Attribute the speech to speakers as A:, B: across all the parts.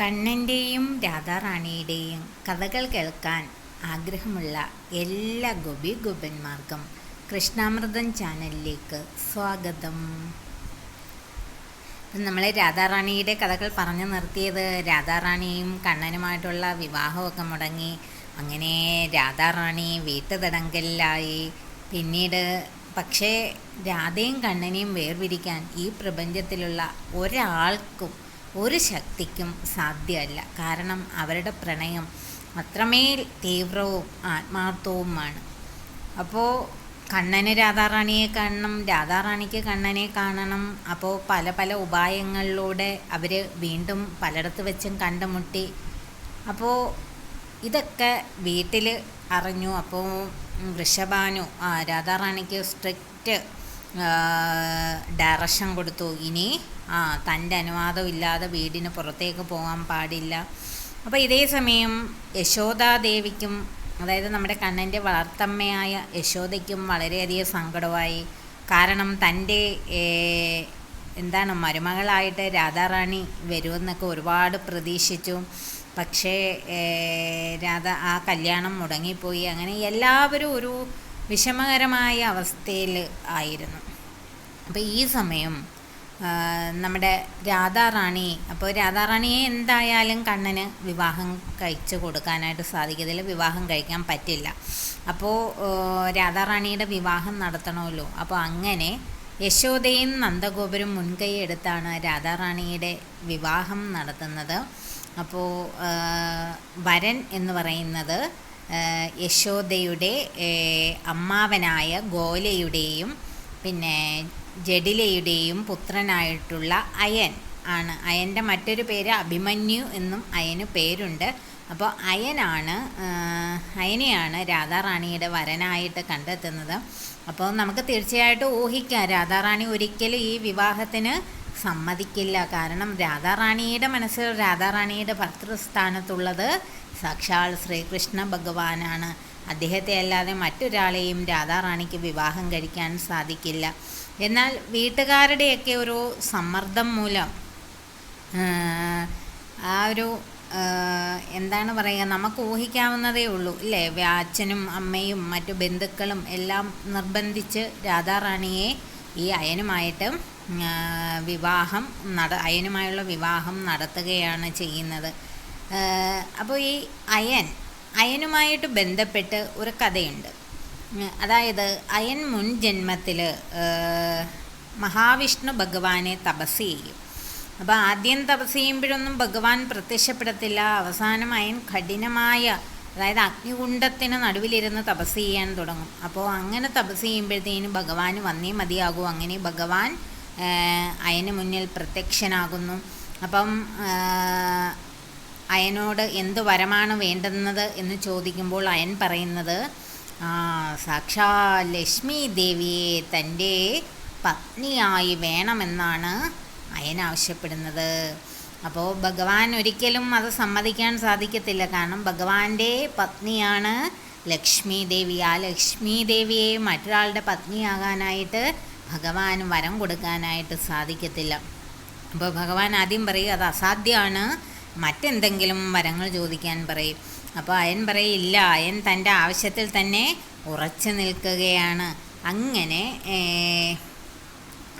A: കണ്ണന്റെയും രാധാറാണിയുടെയും കഥകൾ കേൾക്കാൻ ആഗ്രഹമുള്ള എല്ലാ ഗോപി ഗോപന്മാർക്കും കൃഷ്ണാമൃതം ചാനലിലേക്ക് സ്വാഗതം. നമ്മൾ രാധാറാണിയുടെ കഥകൾ പറഞ്ഞു നിർത്തിയത് രാധാറാണിയും കണ്ണനുമായിട്ടുള്ള വിവാഹമൊക്കെ മുടങ്ങി. അങ്ങനെ രാധാറാണി വീട്ടുതടങ്കലിലായി. പിന്നീട് പക്ഷേ രാധയും കണ്ണനെയും വേർപിരിക്കാൻ ഈ പ്രപഞ്ചത്തിലുള്ള ഒരാൾക്കും ഒരു ശക്തിക്കും സാധ്യമല്ല. കാരണം അവരുടെ പ്രണയം അത്രമേൽ തീവ്രവും ആത്മാർത്ഥവുമാണ്. അപ്പോൾ കണ്ണന് രാധാറാണിയെ കാണണം രാധാറാണിക്ക് കണ്ണനെ കാണണം. അപ്പോൾ പല പല ഉപായങ്ങളിലൂടെ അവർ വീണ്ടും പലയിടത്ത് വെച്ചും കണ്ടുമുട്ടി. അപ്പോൾ ഇതൊക്കെ വീട്ടിൽ അറിഞ്ഞു. അപ്പോൾ വൃഷഭാനു രാധാറാണിക്ക് സ്ട്രിക്റ്റ് ഡയറക്ഷൻ കൊടുത്തു. ഇനി ആ തന്റെ അനുവാദം ഇല്ലാതെ വീടിന് പുറത്തേക്ക് പോകാൻ പാടില്ല. അപ്പോൾ ഇതേ സമയം യശോദാദേവിക്കും അതായത് നമ്മുടെ കണ്ണന്റെ വളർത്തമ്മയായ യശോദയ്ക്കും വളരെയധികം സങ്കടമായി. കാരണം തന്റെ എന്താണ് മരുമകളായിട്ട് രാധാറാണി വരുമെന്നൊക്കെ ഒരുപാട് പ്രതീക്ഷിച്ചു. പക്ഷേ രാധ ആ കല്യാണം മുടങ്ങിപ്പോയി. അങ്ങനെ എല്ലാവരും ഒരു വിഷമകരമായ അവസ്ഥയിൽ ആയിരുന്നു. അപ്പോൾ ഈ സമയം നമ്മുടെ രാധാറാണി അപ്പോൾ രാധാറാണിയെ എന്തായാലും കണ്ണന് വിവാഹം കഴിച്ചു കൊടുക്കാനായിട്ട് സാധിക്കത്തില്ല. വിവാഹം കഴിക്കാൻ പറ്റില്ല. അപ്പോൾ രാധാറാണിയുടെ വിവാഹം നടത്തണമല്ലോ. അപ്പോൾ അങ്ങനെ യശോദയും നന്ദഗോപുരം മുൻകൈ എടുത്താണ് രാധാറാണിയുടെ വിവാഹം നടത്തുന്നത്. അപ്പോൾ വരൻ എന്ന് പറയുന്നത് യശോദയുടെ അമ്മാവനായ ഗോലയുടെയും പിന്നെ ജഡിലയുടെയും പുത്രനായിട്ടുള്ള അയൻ ആണ്. അയന്റെ മറ്റൊരു പേര് അഭിമന്യു എന്നും അയന് പേരുണ്ട്. അപ്പോൾ അയനാണ് അയനെയാണ് രാധാറാണിയുടെ വരനായിട്ട് കണ്ടെത്തുന്നത്. അപ്പോൾ നമുക്ക് തീർച്ചയായിട്ടും ഊഹിക്കാം. രാധാറാണി ഒരിക്കലും ഈ വിവാഹത്തിന് സമ്മതിക്കില്ല. കാരണം രാധാറാണിയുടെ മനസ്സിൽ രാധാറാണിയുടെ ഭർത്തൃസ്ഥാനത്തുള്ളത് സാക്ഷാൽ ശ്രീകൃഷ്ണ ഭഗവാനാണ്. അദ്ദേഹത്തെ അല്ലാതെ മറ്റൊരാളെയും രാധാറാണിക്ക് വിവാഹം കഴിക്കാൻ സാധിക്കില്ല. എന്നാൽ വീട്ടുകാരുടെയൊക്കെ ഒരു സമ്മർദ്ദം മൂലം ആ ഒരു എന്താണ് പറയുക നമുക്ക് ഊഹിക്കാവുന്നതേ ഉള്ളൂ ഇല്ലേ അച്ഛനും അമ്മയും മറ്റു ബന്ധുക്കളും എല്ലാം നിർബന്ധിച്ച് രാധാറാണിയെ ഈ അയനുമായിട്ട് വിവാഹം നട അയനുമായുള്ള വിവാഹം നടത്തുകയാണ് ചെയ്യുന്നത്. അപ്പോൾ ഈ അയൻ അയനുമായിട്ട് ബന്ധപ്പെട്ട് ഒരു കഥയുണ്ട്. അതായത് അയൻ മുൻ ജന്മത്തിൽ മഹാവിഷ്ണു ഭഗവാനെ തപസ് ചെയ്യും. അപ്പോൾ ആദ്യം തപസ് ചെയ്യുമ്പോഴൊന്നും ഭഗവാൻ പ്രത്യക്ഷപ്പെടത്തില്ല. അവസാനം അയൻ കഠിനമായ അതായത് അഗ്നികുണ്ഡത്തിന് നടുവിലിരുന്ന് തപസ് ചെയ്യാൻ തുടങ്ങും. അപ്പോൾ അങ്ങനെ തപസ് ചെയ്യുമ്പോഴത്തേനും ഭഗവാൻ വന്നേ മതിയാകൂ. അങ്ങനെ ഭഗവാൻ അയന് മുന്നിൽ പ്രത്യക്ഷനാകുന്നു. അപ്പം അയനോട് എന്ത് വരമാണ് വേണ്ടുന്നത് എന്ന് ചോദിക്കുമ്പോൾ അയൻ പറയുന്നത് സാക്ഷാ ലക്ഷ്മി ദേവിയെ തന്റെ പത്നിയായി വേണമെന്നാണ് അയൻ ആവശ്യപ്പെടുന്നത്. അപ്പോൾ ഭഗവാൻ ഒരിക്കലും അത് സമ്മതിക്കാൻ സാധിക്കത്തില്ല. കാരണം ഭഗവാന്റെ പത്നിയാണ് ലക്ഷ്മി ദേവി. ആ ലക്ഷ്മി ദേവിയെ മറ്റൊരാളുടെ പത്നിയാകാനായിട്ട് ഭഗവാൻ വരം കൊടുക്കാനായിട്ട് സാധിക്കത്തില്ല. അപ്പോൾ ഭഗവാൻ ആദ്യം പറയും അത് അസാധ്യമാണ് മറ്റെന്തെങ്കിലും വരങ്ങൾ ചോദിക്കാൻ പറയും. അപ്പോൾ അയൻ പറയില്ല അയൻ തന്റെ ആവശ്യത്തിൽ തന്നെ ഉറച്ചു നിൽക്കുകയാണ്. അങ്ങനെ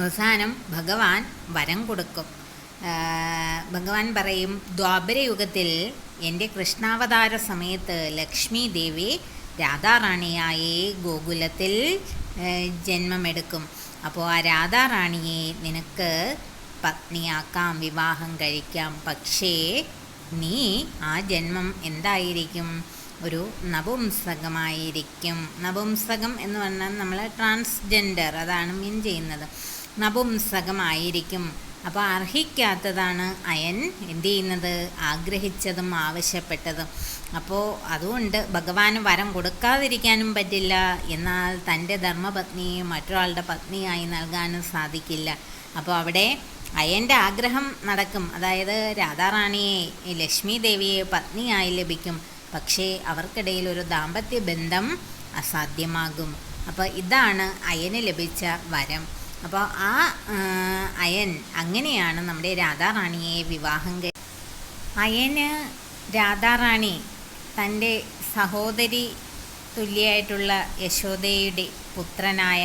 A: അവസാനം ഭഗവാൻ വരം കൊടുക്കും. ഭഗവാൻ പറയും ദ്വാപരയുഗത്തിൽ എന്റെ കൃഷ്ണാവതാര സമയത്ത് ലക്ഷ്മി ദേവി രാധാറാണിയായി ഗോകുലത്തിൽ ജന്മമെടുക്കും. അപ്പോൾ ആ രാധാറാണിയെ നിനക്ക് പത്നിയാക്കാം വിവാഹം കഴിക്കാം. പക്ഷേ നീ ആ ജന്മം എന്തായിരിക്കും? ഒരു നപുംസകമായിരിക്കും. നപുംസകം എന്ന് പറഞ്ഞാൽ നമ്മൾ ട്രാൻസ്ജെൻഡർ അതാണ് മീൻ ചെയ്യുന്നത്. നപുംസകമായിരിക്കും. അപ്പോൾ അർഹിക്കാത്തതാണ് അയൻ എന്ത് ചെയ്യുന്നത്? ആഗ്രഹിച്ചതും ആവശ്യപ്പെട്ടതും. അപ്പോൾ അതുകൊണ്ട് ഭഗവാന് വരം കൊടുക്കാതിരിക്കാനും പറ്റില്ല. എന്നാൽ തന്റെ ധർമ്മപത്നിയെ മറ്റൊരാളുടെ പത്നിയായി നൽകാനും സാധിക്കില്ല. അപ്പോൾ അവിടെ അയന്റെ ആഗ്രഹം നടക്കും. അതായത് രാധാറാണിയെ ലക്ഷ്മി ദേവിയെ പത്നിയായി ലഭിക്കും. പക്ഷേ അവർക്കിടയിൽ ഒരു ദാമ്പത്യ ബന്ധം അസാധ്യമാകും. അപ്പോൾ ഇതാണ് അയന് ലഭിച്ച വരം. അപ്പോൾ ആ അയൻ അങ്ങനെയാണ് നമ്മുടെ രാധാറാണിയെ വിവാഹം കഴി അയന് രാധാറാണി തന്റെ സഹോദരി തുല്യായിട്ടുള്ള യശോദയുടെ പുത്രനായ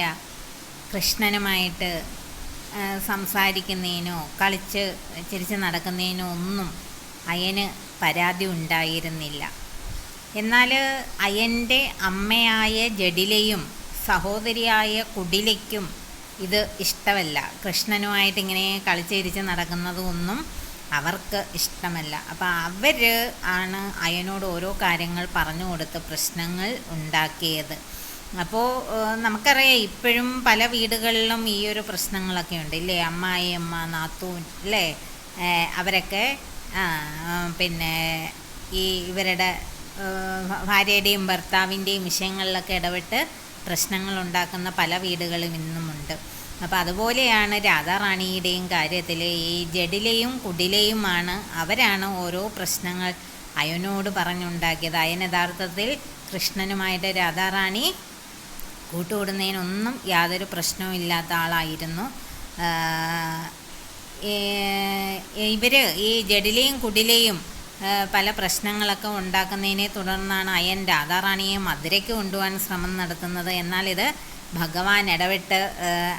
A: കൃഷ്ണനുമായിട്ട് സംസാരിക്കുന്നതിനോ കളിച്ച് ചിരിച്ച് നടക്കുന്നതിനോ ഒന്നും അയന് പരാതി ഉണ്ടായിരുന്നില്ല. എന്നാൽ അയന്റെ അമ്മയായ ജഡിലയും സഹോദരിയായ കുടിലയ്ക്കും ഇത് ഇഷ്ടമല്ല. കൃഷ്ണനുമായിട്ട് ഇങ്ങനെ കളിച്ചിരിച്ച് നടക്കുന്നതൊന്നും അവർക്ക് ഇഷ്ടമല്ല. അപ്പോൾ അവർ ആണ് അയനോട് ഓരോ കാര്യങ്ങൾ പറഞ്ഞു കൊടുത്ത് പ്രശ്നങ്ങൾ ഉണ്ടാക്കിയത്. അപ്പോൾ നമുക്കറിയാം ഇപ്പോഴും പല വീടുകളിലും ഈ ഒരു പ്രശ്നങ്ങളൊക്കെ ഉണ്ട്. ഇല്ലേ? അമ്മായി അമ്മ നാത്തൂൻ അല്ലേ അവരൊക്കെ പിന്നെ ഈ ഇവരുടെ ഭാര്യയുടെയും ഭർത്താവിന്റെയും വിഷയങ്ങളിലൊക്കെ ഇടപെട്ട് പ്രശ്നങ്ങൾ ഉണ്ടാക്കുന്ന പല വീടുകളും ഇന്നുമുണ്ട്. അപ്പോൾ അതുപോലെയാണ് രാധാറാണിയുടെയും കാര്യത്തിൽ ഈ ജഡിലെയും കുടിലെയുമാണ് അവരാണ് ഓരോ പ്രശ്നങ്ങൾ അയനോട് പറഞ്ഞുണ്ടാക്കിയത്. അയൻ യഥാർത്ഥത്തിൽ കൃഷ്ണനുമായിട്ട് രാധാറാണി കൂട്ടുകൂടുന്നതിനൊന്നും യാതൊരു പ്രശ്നവും ഇല്ലാത്ത ആളായിരുന്നു. ഇവർ ഈ ജഡിലെയും കുടിലെയും പല പ്രശ്നങ്ങളൊക്കെ ഉണ്ടാക്കുന്നതിനെ തുടർന്നാണ് അയൻ രാധാറാണിയെ മധുരയ്ക്ക് കൊണ്ടുപോകാൻ ശ്രമം നടത്തുന്നത്. എന്നാൽ ഇത് ഭഗവാൻ ഇടപെട്ട്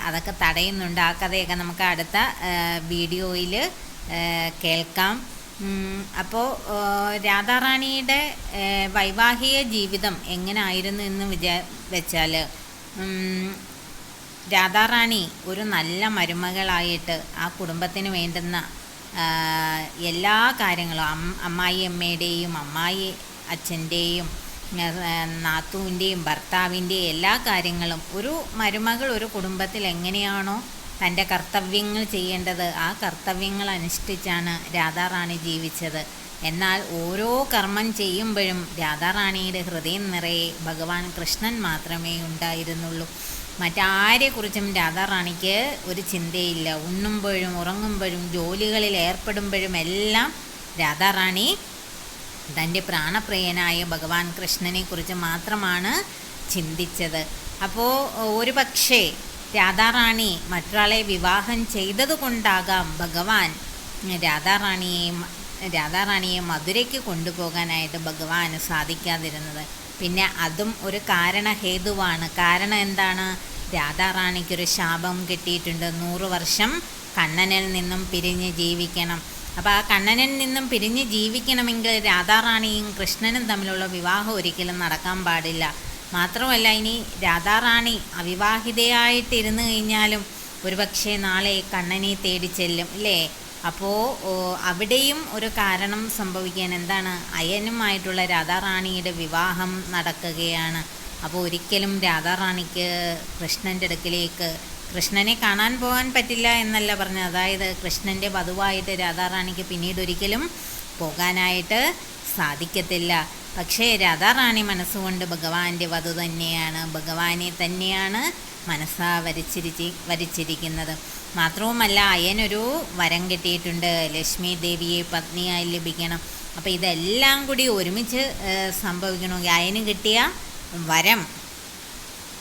A: അതൊക്കെ തടയുന്നുണ്ട്. ആ കഥയൊക്കെ നമുക്ക് അടുത്ത വീഡിയോയിൽ കേൾക്കാം. അപ്പോൾ രാധാറാണിയുടെ വൈവാഹിക ജീവിതം എങ്ങനെയായിരുന്നു എന്ന് വിചാ വെച്ചാൽ രാധാറാണി ഒരു നല്ല മരുമകളായിട്ട് ആ കുടുംബത്തിന് വേണ്ടുന്ന എല്ലാ കാര്യങ്ങളും അം അമ്മായി അമ്മയുടെയും അമ്മായി അച്ഛന്റെയും നാത്തുവിന്റെയും ഭർത്താവിന്റെയും എല്ലാ കാര്യങ്ങളും ഒരു മരുമകൾ ഒരു കുടുംബത്തിൽ എങ്ങനെയാണോ തന്റെ കർത്തവ്യങ്ങൾ ചെയ്യേണ്ടത് ആ കർത്തവ്യങ്ങൾ അനുഷ്ഠിച്ചാണ് രാധാറാണി ജീവിച്ചത്. എന്നാൽ ഓരോ കർമ്മം ചെയ്യുമ്പോഴും രാധാറാണിയുടെ ഹൃദയം നിറയെ ഭഗവാൻ കൃഷ്ണൻ മാത്രമേ ഉണ്ടായിരുന്നുള്ളൂ. മറ്റാരെക്കുറിച്ചും രാധാറാണിക്ക് ഒരു ചിന്തയില്ല. ഉണ്ണുമ്പോഴും ഉറങ്ങുമ്പോഴും ജോലികളിൽ ഏർപ്പെടുമ്പോഴും എല്ലാം രാധാറാണി തന്റെ പ്രാണപ്രിയനായ ഭഗവാൻ കൃഷ്ണനെക്കുറിച്ച് മാത്രമാണ് ചിന്തിച്ചത്. അപ്പോൾ ഒരു പക്ഷേ രാധാറാണി മറ്റൊരാളെ വിവാഹം ചെയ്തതുകൊണ്ടാകാം ഭഗവാൻ രാധാറാണിയെ രാധാറാണിയെ മധുരയ്ക്ക് കൊണ്ടുപോകാനായിട്ട് ഭഗവാന് സാധിക്കാതിരുന്നത്. പിന്നെ അതും ഒരു കാരണഹേതുവാണ്. കാരണം എന്താണ്? രാധാറാണിക്കൊരു ശാപം കിട്ടിയിട്ടുണ്ട്. നൂറ് വർഷം കണ്ണനിൽ നിന്നും പിരിഞ്ഞ് ജീവിക്കണം. അപ്പോൾ ആ കണ്ണനിൽ നിന്നും പിരിഞ്ഞ് ജീവിക്കണമെങ്കിൽ രാധാറാണിയും കൃഷ്ണനും തമ്മിലുള്ള വിവാഹം ഒരിക്കലും നടക്കാൻ പാടില്ല. മാത്രമല്ല ഇനി രാധാറാണി അവിവാഹിതയായിട്ടിരുന്നു കഴിഞ്ഞാലും ഒരുപക്ഷെ നാളെ കണ്ണനെ തേടി ചെല്ലും ഇല്ലേ അപ്പോൾ അവിടെയും ഒരു കാരണം സംഭവിക്കാൻ എന്താണ്? അയനുമായിട്ടുള്ള രാധാറാണിയുടെ വിവാഹം നടക്കുകയാണ്. അപ്പോൾ ഒരിക്കലും രാധാറാണിക്ക് കൃഷ്ണന്റെ അടുക്കിലേക്ക് കൃഷ്ണനെ കാണാൻ പോകാൻ പറ്റില്ല എന്നല്ല പറഞ്ഞത്. അതായത് കൃഷ്ണന്റെ വധുവായിട്ട് രാധാറാണിക്ക് പിന്നീട് ഒരിക്കലും പോകാനായിട്ട് സാധിക്കത്തില്ല. പക്ഷേ രാധാറാണി മനസ്സുകൊണ്ട് ഭഗവാന്റെ വധു തന്നെയാണ്. ഭഗവാനെ തന്നെയാണ് മനസ്സാ വരച്ചിരിച്ച് വരച്ചിരിക്കുന്നത്. മാത്രവുമല്ല അയനൊരു വരം കിട്ടിയിട്ടുണ്ട്. ലക്ഷ്മി ദേവിയെ പത്നിയായി ലഭിക്കണം. അപ്പോൾ ഇതെല്ലാം കൂടി ഒരുമിച്ച് സംഭവിക്കണമെങ്കിൽ അയന് കിട്ടിയ വരം.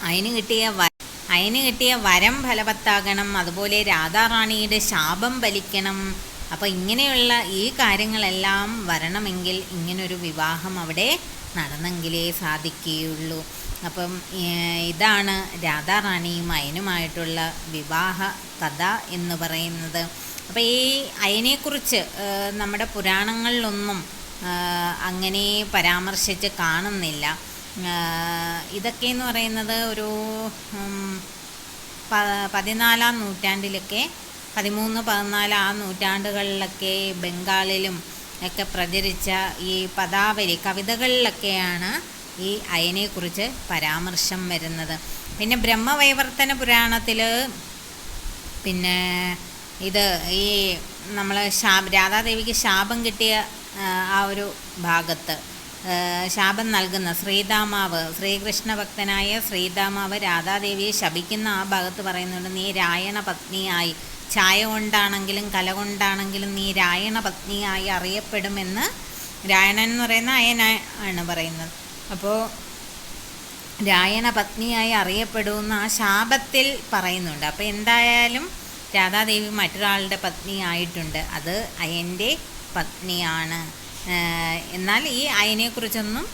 A: അയന് കിട്ടിയ വ അയന് കിട്ടിയ വരം ഫലവത്താകണം. അതുപോലെ രാധാറാണിയുടെ ശാപം ഫലിക്കണം. അപ്പോൾ ഇങ്ങനെയുള്ള ഈ കാര്യങ്ങളെല്ലാം വരണമെങ്കിൽ ഇങ്ങനൊരു വിവാഹം അവിടെ നടന്നെങ്കിലേ സാധിക്കുകയുള്ളൂ. അപ്പം ഇതാണ് രാധാറാണിയും അയനുമായിട്ടുള്ള വിവാഹ കഥ എന്ന് പറയുന്നത്. അപ്പോൾ ഈ അയനെക്കുറിച്ച് നമ്മുടെ പുരാണങ്ങളിലൊന്നും അങ്ങനെ പരാമർശിച്ച് കാണുന്നില്ല. ഇതൊക്കെ എന്ന് പറയുന്നത് ഒരു പതിനാലാം നൂറ്റാണ്ടിലൊക്കെ പതിമൂന്ന് പതിനാല് ആ നൂറ്റാണ്ടുകളിലൊക്കെ ബംഗാളിലും ഒക്കെ പ്രചരിച്ച ഈ പദാവലി കവിതകളിലൊക്കെയാണ് ഈ അയനെക്കുറിച്ച് പരാമർശം വരുന്നത്. പിന്നെ ബ്രഹ്മവൈവർത്തന പുരാണത്തിൽ പിന്നെ ഇത് ഈ നമ്മൾ ശാപ രാധാദേവിക്ക് ശാപം കിട്ടിയ ആ ഒരു ഭാഗത്ത് ശാപം നൽകുന്ന ശ്രീതാമാവ് ശ്രീകൃഷ്ണ ഭക്തനായ ശ്രീതാമാവ് രാധാദേവിയെ ശപിക്കുന്ന ആ ഭാഗത്ത് പറയുന്നുണ്ട് നീ രായണ പത്നിയായി ഛായ കൊണ്ടാണെങ്കിലും കല കൊണ്ടാണെങ്കിലും നീ രായണ പത്നിയായി അറിയപ്പെടുമെന്ന് രായണൻ എന്ന് പറയുന്ന അയന ആണ് പറയുന്നത്. അപ്പോൾ രായണ പത്നിയായി അറിയപ്പെടുമെന്ന് ആ ശാപത്തിൽ പറയുന്നുണ്ട്. അപ്പോൾ എന്തായാലും രാധാദേവി മറ്റൊരാളുടെ പത്നി ആയിട്ടുണ്ട് അത് അയന്റെ പത്നിയാണ്. എന്നാൽ ഈ അയനെക്കുറിച്ചൊന്നും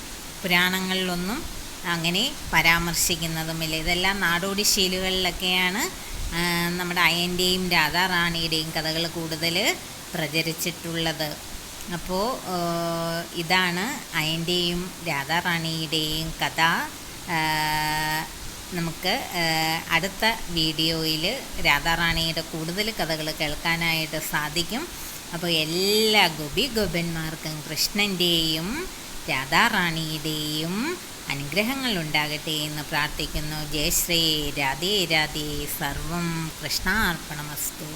A: പുരാണങ്ങളിലൊന്നും അങ്ങനെ പരാമർശിക്കുന്നതുമില്ല. ഇതെല്ലാം നാടോടി ശീലുകളിലൊക്കെയാണ് നമ്മുടെ അയന്റെയും രാധാറാണിയുടെയും കഥകൾ കൂടുതൽ പ്രചരിച്ചിട്ടുള്ളത്. അപ്പോൾ ഇതാണ് അയന്റെയും രാധാറാണിയുടെയും കഥ. നമുക്ക് അടുത്ത വീഡിയോയിൽ രാധാറാണിയുടെ കൂടുതൽ കഥകൾ കേൾക്കാനായിട്ട് സാധിക്കും. അപ്പോൾ എല്ലാ ഗോപി ഗോപന്മാർക്കും കൃഷ്ണന്റെയും രാധാറാണിയുടെയും അനുഗ്രഹങ്ങൾ ഉണ്ടാകട്ടെ എന്ന് പ്രാർത്ഥിക്കുന്നു. ജയശ്രീ രാധേ രാധേ. സർവം കൃഷ്ണാർപ്പണമസ്തു.